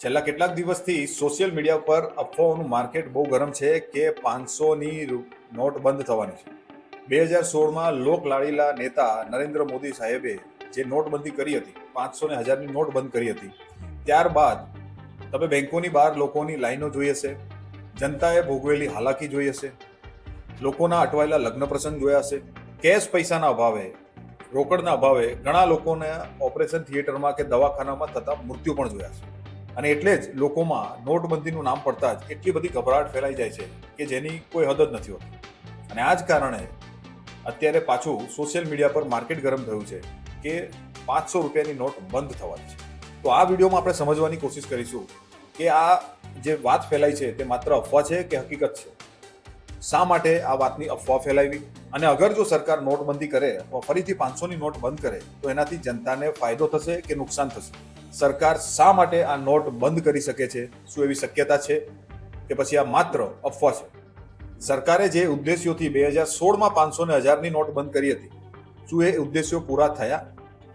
છેલ્લા કેટલાક દિવસથી સોશિયલ મીડિયા પર અફવાઓનું માર્કેટ બહુ ગરમ છે કે પાંચસોની નોટ બંધ થવાની છે. બે હજાર સોળમાં લોક લાડીલા નેતા નરેન્દ્ર મોદી સાહેબે જે નોટબંધી કરી હતી પાંચસો ને હજારની નોટ બંધ કરી હતી ત્યારબાદ તમે બેંકોની બહાર લોકોની લાઈનો જોઈ હશે જનતાએ ભોગવેલી હાલાકી જોઈ હશે લોકોના અટવાયેલા લગ્ન પ્રસંગ જોયા હશે કેશ પૈસાના અભાવે રોકડના અભાવે ઘણા લોકોને ઓપરેશન થિયેટરમાં કે દવાખાનામાં થતા મૃત્યુ પણ જોયા છે. અને એટલે જ લોકોમાં નોટબંધીનું નામ પડતા જ એટલી બધી ગભરાટ ફેલાઈ જાય છે કે જેની કોઈ હદ જ નથી હોતી. અને આ જ કારણે અત્યારે પાછું સોશિયલ મીડિયા પર માર્કેટ ગરમ થયું છે કે પાંચસો રૂપિયાની નોટ બંધ થવાની છે. તો આ વિડીયોમાં આપણે સમજવાની કોશિશ કરીશું કે આ જે વાત ફેલાઈ છે તે માત્ર અફવા છે કે હકીકત છે? શા માટે આ વાતની અફવા ફેલાવી? અને અગર જો સરકાર નોટબંધી કરે ફરીથી પાંચસોની નોટ બંધ કરે, તો એનાથી જનતાને ફાયદો થશે કે નુકસાન થશે? સરકાર શા માટે આ નોટ બંધ કરી શકે છે? શું એવી શક્યતા છે? કે પછી આ માત્ર અફવા છે? સરકારે જે ઉદ્દેશ્યોથી બે હજાર સોળમાં પાંચસો ને હજારની નોટ બંધ કરી હતી, શું એ ઉદ્દેશ્યો પૂરા થયા?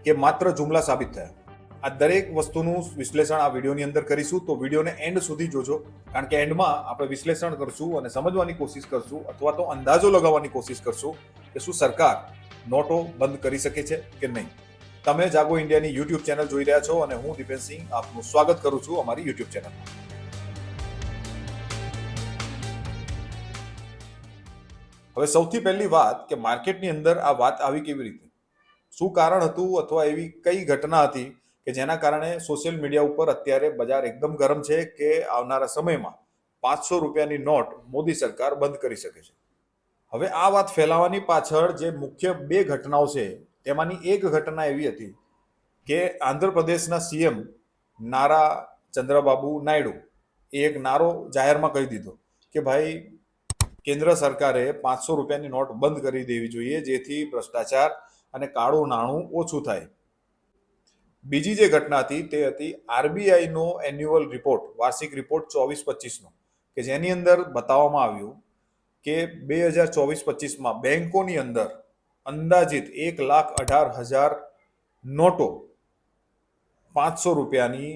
કે માત્ર જુમલા સાબિત થયા? આ દરેક વસ્તુનું વિશ્લેષણ આ વિડીયોની અંદર કરીશું. તો વિડીયોને એન્ડ સુધી જોજો. કારણ કે એન્ડમાં આપણે વિશ્લેષણ કરશું અને સમજવાની કોશિશ કરશું અથવા તો અંદાજો લગાવવાની કોશિશ કરશું કે શું સરકાર નોટો બંધ કરી શકે છે કે નહીં. તમે જાગો ઇન્ડિયાની યુટ્યુબ ચેનલ જોઈ રહ્યા છો અને હું દીપેન સિંહ આપનું સ્વાગત કરું છું અમારી યુટ્યુબ ચેનલમાં. હવે સૌથી પહેલી વાત કે માર્કેટની અંદર આ વાત આવી કેવી રીતે? શું કારણ હતું અથવા એવી કઈ ઘટના હતી કે જેના કારણે સોશિયલ મીડિયા ઉપર અત્યારે બજાર એકદમ ગરમ છે કે આવનારા સમયમાં પાંચસો રૂપિયાની નોટ મોદી સરકાર બંધ કરી શકે છે. હવે આ વાત ફેલાવાની પાછળ જે મુખ્ય બે ઘટનાઓ છે, તેમાંની એક ઘટના એવી હતી કે આંધ્રપ્રદેશના સીએમ નારા ચંદ્રબાબુ નાયડુ એ એક નારો જાહેરમાં કહી દીધો કે ભાઈ, કેન્દ્ર સરકારે પાંચસો રૂપિયાની નોટ બંધ કરી દેવી જોઈએ, જેથી ભ્રષ્ટાચાર અને કાળું નાણું ઓછું થાય. બીજી જે ઘટના હતી તે હતી આરબીઆઈનો એન્યુઅલ રિપોર્ટ, વાર્ષિક રિપોર્ટ ચોવીસ પચીસનો, કે જેની અંદર બતાવવામાં આવ્યું કે બે હજાર ચોવીસ પચીસમાં બેંકોની અંદર અંદાજિત એક લાખ અઢાર હજાર નોટો પાંચસો રૂપિયાની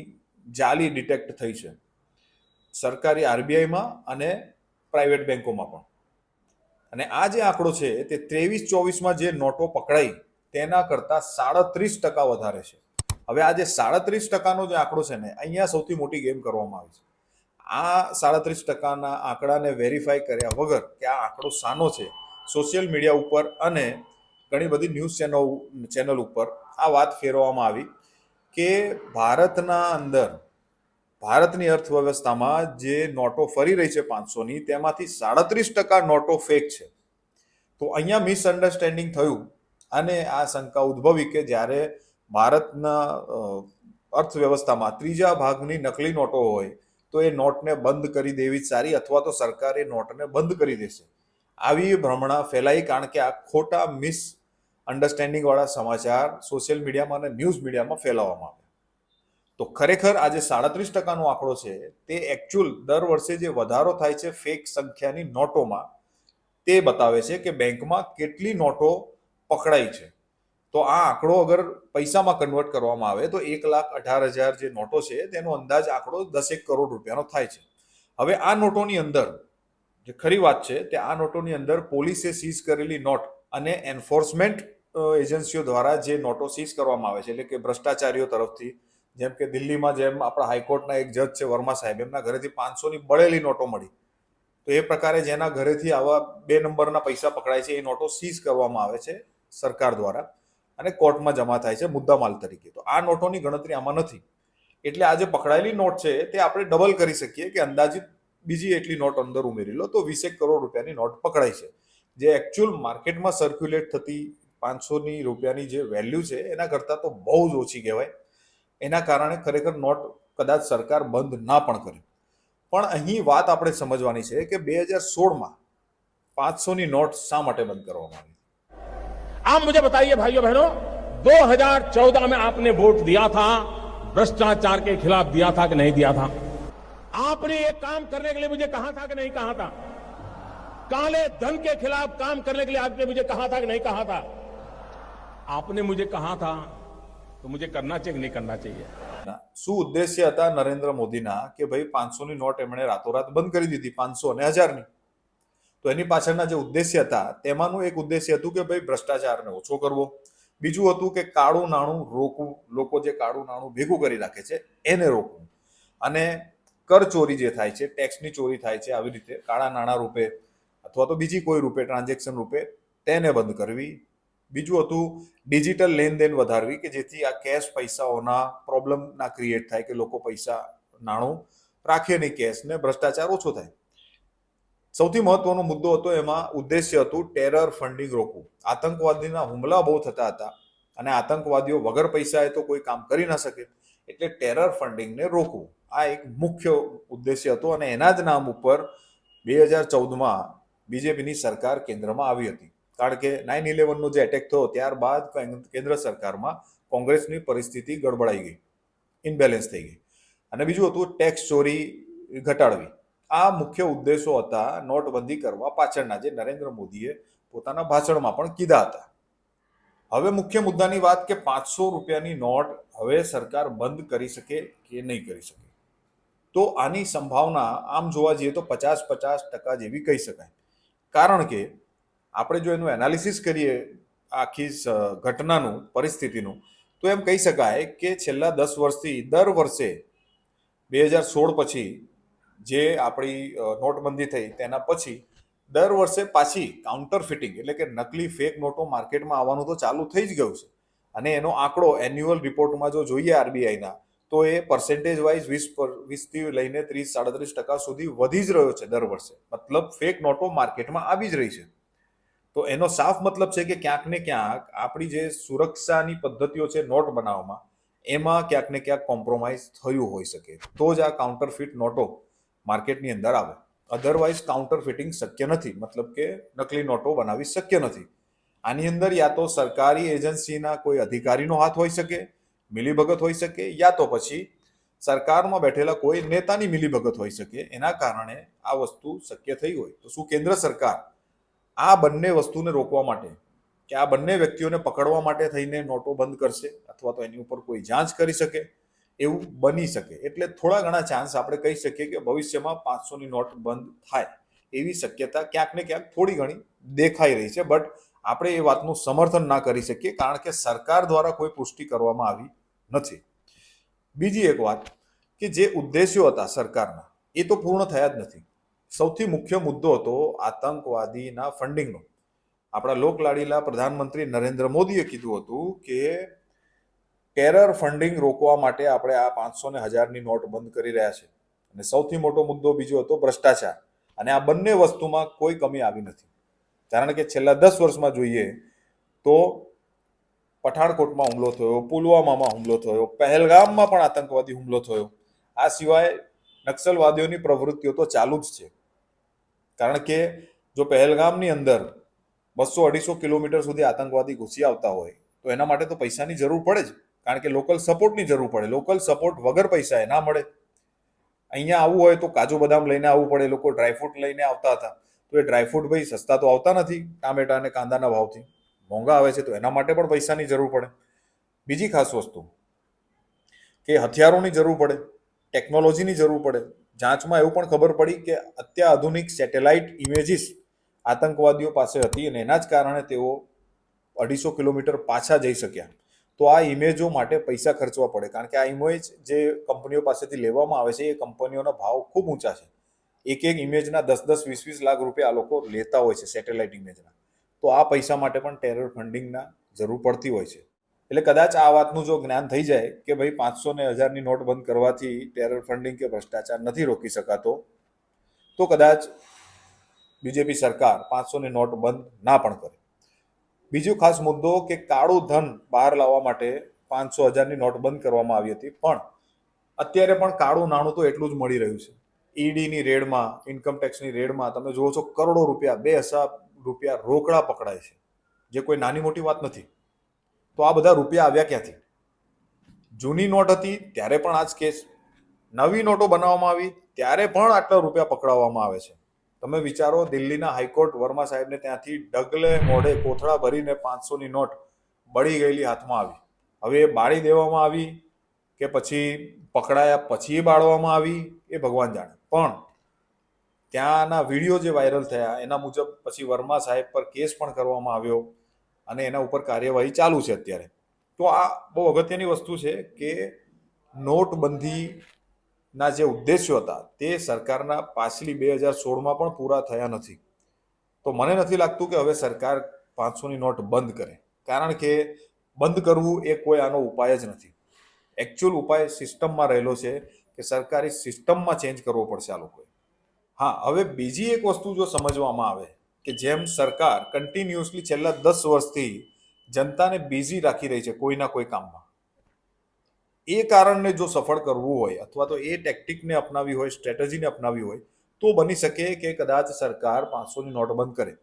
જાલી ડિટેક્ટ થઈ છે. સરકારી આરબીઆઈમાં અને પ્રાઇવેટ બેંકોમાં પણ. અને આ જે આંકડો છે તે ત્રેવીસ ચોવીસમાં જે નોટો પકડાઈ તેના કરતાં સાડત્રીસ ટકા વધારે છે. હવે આ જે સાડત્રીસ ટકાનો જે આંકડો છે ને, અહીંયા સૌથી મોટી ગેમ કરવામાં આવી છે. આ સાડત્રીસ ટકાના આંકડાને વેરીફાઈ કર્યા વગર કે આ આંકડો સાનો છે સોશિયલ મીડિયા ઉપર અને ઘણી બધી ન્યૂઝ ચેનલ ચેનલ ઉપર આ વાત ફેરવવામાં આવી કે ભારતના અંદર, ભારતની અર્થવ્યવસ્થામાં જે નોટો ફરી રહી છે પાંચસોની, તેમાંથી સાડત્રીસ ટકા નોટો ફેક છે. તો અહીંયા મિસઅન્ડરસ્ટેન્ડિંગ થયું અને આ શંકા ઉદ્ભવી કે જ્યારે ભારતના અર્થવ્યવસ્થામાં ત્રીજા ભાગની નકલી નોટો હોય તો એ નોટને બંધ કરી દેવી સારી અથવા તો સરકાર એ નોટને બંધ કરી દેશે. આવી ભ્રમણા ફેલાઈ કારણ કે આ ખોટા મિસ અન્ડરસ્ટેન્ડિંગ વાળા સમાચાર સોશિયલ મીડિયામાં અને ન્યૂઝ મીડિયામાં ફેલાવવામાં આવે તો ખરેખર આજે સાડત્રીસ ટકાનો આંકડો છે તે એકચ્યુઅલ દર વર્ષે જે વધારો થાય છે ફેક સંખ્યાની નોટોમાં તે બતાવે છે કે બેંકમાં કેટલી નોટો પકડાઈ છે. તો આ આંકડો અગર પૈસામાં કન્વર્ટ કરવામાં આવે તો એક લાખ અઢાર હજાર જે નોટો છે તેનો અંદાજ આંકડો દસેક કરોડ રૂપિયાનો થાય છે. હવે આ નોટોની અંદર જે ખરી વાત છે તે આ નોટોની અંદર પોલીસે સીઝ કરેલી નોટ અને એન્ફોર્સમેન્ટ એજન્સીઓ દ્વારા જે નોટો સીઝ કરવામાં આવે છે, એટલે કે ભ્રષ્ટાચારીઓ તરફથી, જેમ કે દિલ્હીમાં જેમ આપણા હાઈકોર્ટના એક જજ છે વર્મા સાહેબ, એમના ઘરેથી પાંચસોની બળેલી નોટો મળી. તો એ પ્રકારે જેના ઘરેથી આવા બે નંબરના પૈસા પકડાય છે એ નોટો સીઝ કરવામાં આવે છે સરકાર દ્વારા. અને કોર્ટમાં જમા થાય છે મુદ્દામાલ તરીકે. તો આ નોટોની ગણતરી આમાં નથી. એટલે આ જે પકડાયેલી નોટ છે તે આપણે ડબલ કરી શકીએ કે અંદાજિત બીજી એટલી નોટ અંદર ઉમેરી લો તો વીસેક કરોડ રૂપિયાની નોટ પકડાઈ છે. જે એકચ્યુઅલ માર્કેટમાં સર્ક્યુલેટ થતી પાંચસોની રૂપિયાની જે વેલ્યુ છે એના કરતાં તો બહુ જ ઓછી કહેવાય. એના કારણે ખરેખર નોટ કદાચ સરકાર બંધ ના પણ કરે. પણ અહીં વાત આપણે સમજવાની છે કે બે હજાર સોળમાં પાંચસોની નોટ શા માટે બંધ કરવામાં આવી? आप मुझे बताइए भाइयों बहनों 2014 में आपने वोट दिया था भ्रष्टाचार के खिलाफ दिया था कि नहीं दिया था आपने ये काम करने के लिए मुझे कहा था कि नहीं कहा था काले धन के खिलाफ काम करने के लिए आपने मुझे कहा था कि नहीं कहा था आपने मुझे कहा था तो मुझे करना चाहिए कि नहीं करना चाहिए ના. શું ઉદ્દેશ્ય હતા નરેન્દ્ર મોદીના કે ભાઈ પાંચસો ની નોટ એમણે રાતોરાત બંધ કરી દીધી પાંચસો અને હજારની તો એની પાછળના જે ઉદ્દેશ્ય હતા, તેમાંનું એક ઉદ્દેશ્ય હતું કે ભાઈ ભ્રષ્ટાચારને ઓછો કરવો. બીજું હતું કે કાળું નાણું રોકવું. લોકો જે કાળું નાણું ભેગું કરી રાખે છે, એને રોકવું. અને કર ચોરી જે થાય છે ટેક્સની ચોરી થાય છે, આવી રીતે કાળા નાણાં રૂપે અથવા તો બીજી કોઈ રૂપે ટ્રાન્ઝેક્શન રૂપે, તેને બંધ કરવી. બીજું હતું ડિજિટલ લેનદેન વધારવી, કે જેથી આ કેશ પૈસાઓના પ્રોબ્લેમ ના ક્રિએટ થાય, કે લોકો પૈસા, નાણું રાખે નહીં કેશ ને ભ્રષ્ટાચાર ઓછો થાય. સૌથી મહત્વનો મુદ્દો હતો એમાં ઉદ્દેશ્ય હતું ટેરર ફંડિંગ રોકવું. આતંકવાદીના હુમલા બહુ થતા હતા અને આતંકવાદીઓ વગર પૈસાએ તો કોઈ કામ કરી ન શકે. એટલે ટેરર ફંડિંગને રોકવું. આ એક મુખ્ય ઉદ્દેશ્ય હતો અને એના જ નામ ઉપર બે હજાર ચૌદમાં બીજેપીની સરકાર કેન્દ્રમાં આવી હતી. કારણ કે નાઇન ઇલેવનનો જે એટેક થયો, ત્યારબાદ કેન્દ્ર સરકારમાં કોંગ્રેસની પરિસ્થિતિ ગડબડાઈ ગઈ. ઇનબેલેન્સ થઈ ગઈ. અને બીજું હતું ટેક્સ ચોરી ઘટાડવી. આ મુખ્ય ઉદ્દેશો હતા નોટબંધી કરવા પાછળના, જે નરેન્દ્ર મોદીએ પોતાના ભાષણમાં પણ કીધા હતા. હવે મુખ્ય મુદ્દાની વાત કે પાંચસો રૂપિયાની નોટ હવે સરકાર બંધ કરી શકે કે નહીં કરી શકે? તો આની સંભાવના આમ જોવા જઈએ તો પચાસ પચાસ ટકા જેવી કહી શકાય. કારણ કે આપણે જો એનું એનાલિસિસ કરીએ આખી ઘટનાનું, પરિસ્થિતિનું, તો એમ કહી શકાય કે છેલ્લા દસ વર્ષથી, દર વર્ષે બે હજાર સોળ પછી જે આપણી નોટબંધી થઈ તેના પછી દર વર્ષે પાછી કાઉન્ટર ફિટિંગ એટલે કે નકલી ફેક નોટો માર્કેટમાં આવવાનું તો ચાલુ થઈ જ ગયું છે. અને એનો આંકડો એન્યુઅલ રિપોર્ટમાં જો જોઈએ આરબીઆઈના તો એ પર્સેન્ટેજ વાઇઝ વીસ વીસથી લઈને ત્રીસ, સાડત્રીસ ટકા સુધી વધી જ રહ્યો છે દર વર્ષે. મતલબ ફેક નોટો માર્કેટમાં આવી જ રહી છે. તો એનો સાફ મતલબ છે કે ક્યાંક ને ક્યાંક આપણી જે સુરક્ષાની પદ્ધતિઓ છે નોટ બનાવવામાં, એમાં ક્યાંક ને ક્યાંક કોમ્પ્રોમાઇઝ થયું હોઈ શકે. તો જ આ કાઉન્ટરફીટ નોટો માર્કેટની અંદર આવે. અધરવાઇઝ કાઉન્ટર ફિટિંગ શક્ય નથી. મતલબ કે નકલી નોટો બનાવી શક્ય નથી. આની અંદર યા તો સરકારી એજન્સીના કોઈ અધિકારીનો હાથ હોઈ શકે, મિલીભગત હોઈ શકે, યા તો પછી સરકારમાં બેઠેલા કોઈ નેતાની મિલીભગત હોઈ શકે. એના કારણે આ વસ્તુ શક્ય થઈ હોય. તો શું કેન્દ્ર સરકાર આ બંને વસ્તુને રોકવા માટે કે આ બંને વ્યક્તિઓને પકડવા માટે થઈને નોટો બંધ કરશે અથવા તો એની ઉપર કોઈ જાંચ કરી શકે? એવું બની શકે. એટલે થોડા ઘણા ચાન્સ આપણે કહી શકીએ કે ભવિષ્યમાં પાંચસોની નોટ બંધ થાય એવી શક્યતા ક્યાંક ને ક્યાંક થોડી ઘણી દેખાઈ રહી છે. બટ આપણે એ વાતનું સમર્થન ના કરી શકીએ કારણ કે સરકાર દ્વારા કોઈ પુષ્ટિ કરવામાં આવી નથી. બીજી એક વાત કે જે ઉદ્દેશ્યો હતા સરકારના, એ તો પૂર્ણ થયા જ નથી. સૌથી મુખ્ય મુદ્દો હતો આતંકવાદીના ફંડિંગનો આપણા લોકલાડીલા પ્રધાનમંત્રી નરેન્દ્ર મોદીએ કીધું હતું કે ટેરર ફંડિંગ રોકવા માટે આપણે આ પાંચસો ને હજારની નોટ બંધ કરી રહ્યા છે. અને સૌથી મોટો મુદ્દો બીજો હતો ભ્રષ્ટાચાર. અને આ બંને વસ્તુમાં કોઈ કમી આવી નથી. કારણ કે છેલ્લા દસ વર્ષમાં જોઈએ તો પઠાણકોટમાં હુમલો થયો, પુલવામામાં હુમલો થયો, પહેલગામમાં પણ આતંકવાદી હુમલો થયો. આ સિવાય નક્સલવાદીઓની પ્રવૃત્તિઓ તો ચાલુ જ છે. કારણ કે જો પહેલગામની અંદર બસો અઢીસો કિલોમીટર સુધી આતંકવાદી ઘૂસી આવતા હોય, તો એના માટે તો પૈસાની જરૂર પડે જ. કારણ કે લોકલ સપોર્ટની જરૂર પડે. લોકલ સપોર્ટ વગર પૈસા ના મળે. અહીંયા આવવું હોય તો કાજુ બદામ લઈને આવવું પડે. લોકો ડ્રાયફ્રૂટ લઈને આવતા હતા. તો એ ડ્રાયફ્રૂટ ભાઈ સસ્તા તો આવતા નથી ટામેટા અને કાંદાના ભાવથી. મોંઘા આવે છે તો એના માટે પણ પૈસાની જરૂર પડે. બીજી ખાસ વસ્તુ કે હથિયારોની જરૂર પડે. ટેકનોલોજીની જરૂર પડે. જાંચમાં એવું પણ ખબર પડી કે અત્યાધુનિક સેટેલાઇટ ઇમેજીસ આતંકવાદીઓ પાસે હતી અને એના જ કારણે તેઓ અઢીસો કિલોમીટર પાછા જઈ શક્યા. તો આ ઇમેજો માટે પૈસા ખર્ચવા પડે. કારણ કે આ ઇમેજ જે કંપનીઓ પાસેથી લેવામાં આવે છે, એ કંપનીઓના ભાવ ખૂબ ઊંચા છે. એક એક ઇમેજના દસ દસ, વીસ વીસ લાખ રૂપિયા આ લોકો લેતા હોય છે સેટેલાઇટ ઇમેજના તો આ પૈસા માટે પણ ટેરર ફંડિંગના જરૂર પડતી હોય છે. એટલે કદાચ આ વાતનું જો જ્ઞાન થઈ જાય કે ભાઈ પાંચસો ને હજારની નોટ બંધ કરવાથી ટેરર ફંડિંગ કે ભ્રષ્ટાચાર નથી રોકી શકાતો, તો કદાચ બીજેપી સરકાર પાંચસોની નોટ બંધ ના પણ કરે. બીજો ખાસ મુદ્દો કે કાળું ધન બહાર લાવવા માટે પાંચસો હજારની નોટ બંધ કરવામાં આવી હતી. પણ અત્યારે પણ કાળું નાણું તો એટલું જ મળી રહ્યું છે. ઈડીની રેડમાં ઇન્કમટેક્સની રેડમાં તમે જુઓ છો કરોડો રૂપિયા, બે હજાર રૂપિયા રોકડા પકડાય છે. જે કોઈ નાની મોટી વાત નથી. તો આ બધા રૂપિયા આવ્યા ક્યાંથી? જૂની નોટ હતી, ત્યારે પણ આ જ કેસ નવી નોટો બનાવવામાં આવી, ત્યારે પણ આટલા રૂપિયા પકડાવવામાં આવે છે. તમે વિચારો, દિલ્હીના હાઈકોર્ટ વર્મા સાહેબને ત્યાંથી ડગલે મોઢે કોથળા ભરીને પાંચસોની નોટ બળી ગયેલી હાથમાં આવી. હવે એ બાળી દેવામાં આવી કે પછી પકડાયા પછી બાળવામાં આવી, એ ભગવાન જાણે. પણ ત્યાંના વીડિયો જે વાયરલ થયા, એના મુજબ પછી વર્મા સાહેબ પર કેસ પણ કરવામાં આવ્યો અને એના ઉપર કાર્યવાહી ચાલુ છે અત્યારે. તો આ બહુ અગત્યની વસ્તુ છે કે નોટબંધીના જે ઉદ્દેશ્યો હતા, તે સરકારના પાછલી બે હજાર સોળમાં પણ પૂરા થયા નથી. તો મને નથી લાગતું કે હવે સરકાર પાંચસોની નોટ બંધ કરે. કારણ કે બંધ કરવું એ કોઈ આનો ઉપાય જ નથી. એકચ્યુઅલ ઉપાય સિસ્ટમમાં રહેલો છે કે સરકારી સિસ્ટમમાં ચેન્જ કરવો પડશે આ લોકોએ. હા, હવે બીજી એક વસ્તુ જો સમજવામાં આવે કે જેમ સરકાર કન્ટિન્યુઅસલી છેલ્લા દસ વર્ષથી જનતાને બિઝી રાખી રહી છે કોઈના કોઈ કામમાં. એ કારણને જો સફળ કરવું હોય અથવા તો એ ટેકટિકને અપનાવી હોય સ્ટ્રેટેજીને અપનાવી હોય તો બની શકે કે કદાચ સરકાર પાંચસોની નોટ બંધ કરે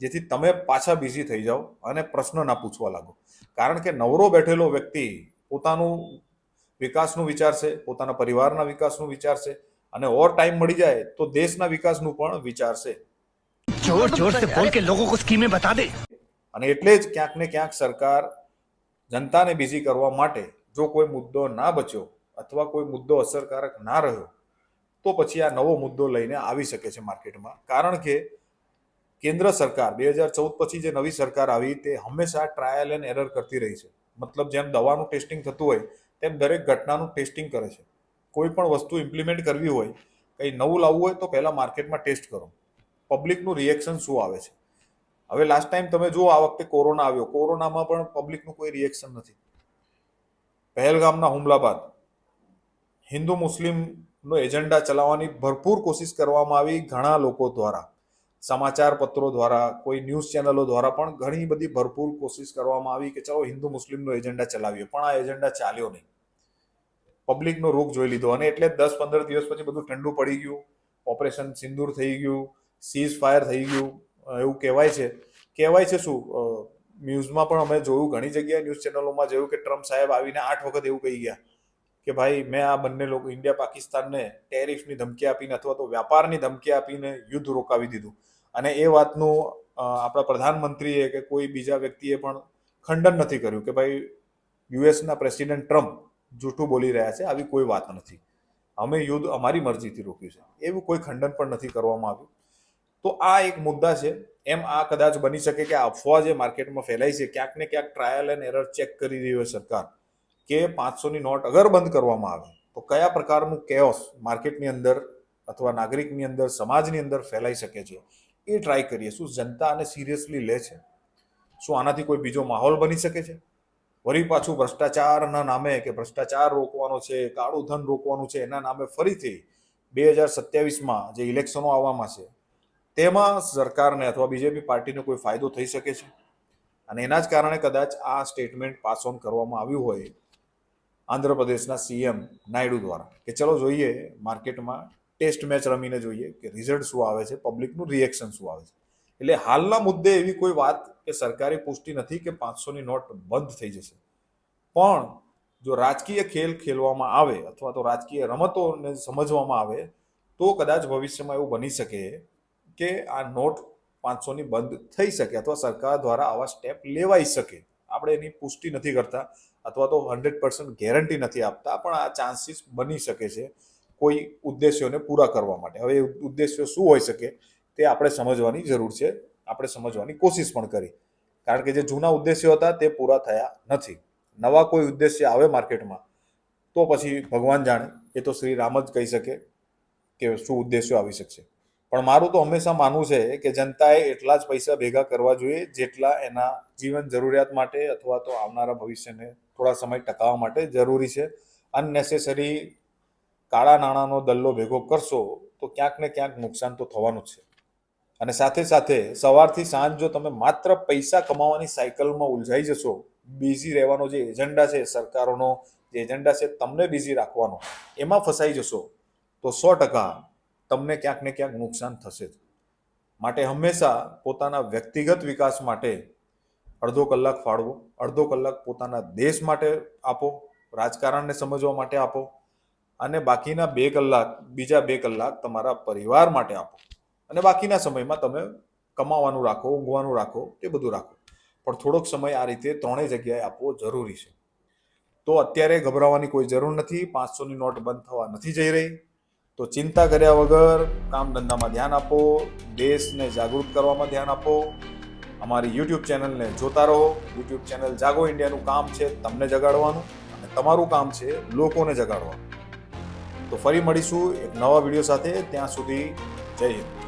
જેથી તમે પાછા બિઝી થઈ જાઓ અને પ્રશ્ન ના પૂછવા લાગો. કારણ કે નવરો બેઠેલો વ્યક્તિ પોતાનું વિકાસનું વિચારશે પોતાના પરિવારના વિકાસનું વિચારશે અને ઓર ટાઈમ મળી જાય તો દેશના વિકાસનું પણ વિચારશે. જોર જોર સે બોલ કે લોકો કો સ્કીમે બતા દે. અને એટલે જ ક્યાંક ને ક્યાંક સરકાર જનતાને બિઝી કરવા માટે જો કોઈ મુદ્દો ના બચ્યો અથવા કોઈ મુદ્દો અસરકારક ના રહ્યો, તો પછી આ નવો મુદ્દો લઈને આવી શકે છે માર્કેટમાં. કારણ કે કેન્દ્ર સરકાર બે હજાર ચૌદ પછી જે નવી સરકાર આવી તે હંમેશા ટ્રાયલ એન્ડ એરર કરતી રહી છે. મતલબ જેમ દવાનું ટેસ્ટિંગ થતું હોય, તેમ દરેક ઘટનાનું ટેસ્ટિંગ કરે છે. કોઈ પણ વસ્તુ ઇમ્પ્લિમેન્ટ કરવી હોય, કંઈ નવું લાવવું હોય તો પહેલાં માર્કેટમાં ટેસ્ટ કરો. પબ્લિકનું રિએક્શન શું આવે છે? હવે લાસ્ટ ટાઈમ તમે જુઓ આ વખતે કોરોના આવ્યો. કોરોનામાં પણ પબ્લિકનું કોઈ રિએક્શન નથી. પહેલગામના હુમલા બાદ હિન્દુ મુસ્લિમનો એજન્ડા ચલાવવાની ભરપૂર કોશિશ કરવામાં આવી ઘણા લોકો દ્વારા. સમાચાર પત્રો દ્વારા, કોઈ ન્યૂઝ ચેનલો દ્વારા પણ ઘણી બધી ભરપૂર કોશિશ કરવામાં આવી કે ચાલો હિન્દુ મુસ્લિમનો એજન્ડા ચલાવીએ, પણ આ એજન્ડા ચાલ્યો નહીં. પબ્લિકનો રોગ જોઈ લીધો અને એટલે દસ પંદર દિવસ પછી બધું ઠંડુ પડી ગયું, ઓપરેશન સિંદૂર થઈ ગયું, સીઝ ફાયર થઈ ગયું એવું કહેવાય છે. કહેવાય છે શું? ન્યૂઝમાં પણ અમે જોયું, ઘણી જગ્યાએ ન્યૂઝ ચેનલોમાં જોયું કે ટ્રમ્પ સાહેબ આવીને આઠ વખત એવું કહી ગયા કે ભાઈ, મેં આ બંને લોકો, ઇન્ડિયા, પાકિસ્તાનને ટેરિફની ધમકી આપીને અથવા તો વ્યાપારની ધમકી આપીને યુદ્ધ રોકાવી દીધું. અને એ વાતનું આપણા પ્રધાનમંત્રીએ કે કોઈ બીજા વ્યક્તિએ પણ ખંડન નથી કર્યું કે ભાઈ, યુએસના પ્રેસિડેન્ટ ટ્રમ્પ જૂઠું બોલી રહ્યા છે, આવી કોઈ વાત નથી. અમે યુદ્ધ અમારી મરજીથી રોક્યું છે. એવું કોઈ ખંડન પણ નથી કરવામાં આવ્યું. તો આ એક મુદ્દા છે. એમ આ કદાચ બની શકે કે અફવા જે માર્કેટમાં ફેલાય છે, ક્યાંક ને ક્યાંક ટ્રાયલ એન્ડ એરર ચેક કરી રહી હોય સરકાર કે પાંચસોની નોટ અગર બંધ કરવામાં આવે, તો કયા પ્રકારનું કેઓસ માર્કેટની અંદર અથવા નાગરિકની અંદર, સમાજની અંદર ફેલાઈ શકે છે? એ ટ્રાય કરીએ. શું જનતા આને સિરિયસલી લે છે? શું આનાથી કોઈ બીજો માહોલ બની શકે છે? વળી પાછું ભ્રષ્ટાચારના નામે કે ભ્રષ્ટાચાર રોકવાનો છે, કાળું ધન રોકવાનું છે, એના નામે ફરીથી બે હજાર સત્યાવીસમાં જે ઇલેક્શનો આવવામાં છે તેમાં સરકારને અથવા બીજેપી પાર્ટીને કોઈ ફાયદો થઈ શકે છે? અને એના જ કારણે કદાચ આ સ્ટેટમેન્ટ પાસ ઓન કરવામાં આવ્યું હોય આંધ્રપ્રદેશના સીએમ નાયડુ દ્વારા. કે ચલો જોઈએ માર્કેટમાં ટેસ્ટ મેચ રમીને જોઈએ કે રિઝલ્ટ શું આવે છે, પબ્લિકનું રિએક્શન શું આવે છે. એટલે હાલના મુદ્દે એવી કોઈ વાત કે સરકારી પુષ્ટિ નથી કે પાંચસોની નોટ બંધ થઈ જશે. પણ જો રાજકીય ખેલ ખેલવામાં આવે અથવા તો રાજકીય રમતોને સમજવામાં આવે તો કદાચ ભવિષ્યમાં એવું બની શકે કે આ નોટ પાંચસોની બંધ થઈ શકે અથવા સરકાર દ્વારા આવા સ્ટેપ લેવાઈ શકે. આપણે એની પુષ્ટિ નથી કરતા અથવા તો હંડ્રેડ પર્સન્ટ ગેરંટી નથી આપતા, પણ આ ચાન્સીસ બની શકે છે કોઈ ઉદ્દેશ્યોને પૂરા કરવા માટે. હવે ઉદ્દેશ્યો શું હોઈ શકે તે આપણે સમજવાની જરૂર છે. આપણે સમજવાની કોશિશ પણ કરી. કારણ કે જે જૂના ઉદ્દેશ્યો હતા તે પૂરા થયા નથી. નવા કોઈ ઉદ્દેશ્ય આવે માર્કેટમાં, તો પછી ભગવાન જાણે. એ તો શ્રી રામ જ કહી શકે કે શું ઉદ્દેશ્યો આવી શકશે. પણ મારું તો હંમેશા માનવું છે કે જનતાએ એટલા જ પૈસા ભેગા કરવા જોઈએ જેટલા એના જીવન જરૂરિયાત માટે અથવા તો આવનારા ભવિષ્યને થોડા સમય ટકાવવા માટે જરૂરી છે. અનનેસેસરી કાળા નાણાંનો દલ્લો ભેગો કરશો તો ક્યાંક ને ક્યાંક નુકસાન તો થવાનું છે. અને સાથે સાથે સવારથી સાંજ જો તમે માત્ર પૈસા કમાવાની સાયકલમાં ઉલઝાઈ જશો, બિઝી રહેવાનો જે એજન્ડા છે, સરકારોનો જે એજન્ડા છે, તમને બિઝી રાખવાનો, એમાં ફસાઈ જશો તો સો ટકા તમને ક્યાંક ને ક્યાંક નુકસાન થશે જ. માટે હંમેશા પોતાના વ્યક્તિગત વિકાસ માટે અડધો કલાક ફાળવો, અડધો કલાક પોતાના દેશ માટે આપો, રાજકારણને સમજવા માટે આપો, અને બાકીના બે કલાક, બીજા બે કલાક તમારા પરિવાર માટે આપો. અને બાકીના સમયમાં તમે કમાવાનું રાખો, ઊંઘવાનું રાખો, એ બધું રાખો. પણ થોડોક સમય આ રીતે ત્રણેય જગ્યાએ આપવો જરૂરી છે. તો અત્યારે ગભરાવાની કોઈ જરૂર નથી, પાંચસોની નોટ બંધ થવા નથી જઈ રહી. તો ચિંતા કર્યા વગર કામ ધંધામાં ધ્યાન આપો, દેશને જાગૃત કરવામાં ધ્યાન આપો. અમારી યુટ્યુબ ચેનલને જોતા રહો. યુટ્યુબ ચેનલ જાગો ઇન્ડિયાનું કામ છે તમને જગાડવાનું અને તમારું કામ છે લોકોને જગાડવાનું. તો ફરી મળીશું એક નવા વીડિયો સાથે. ત્યાં સુધી જય હિન્દ.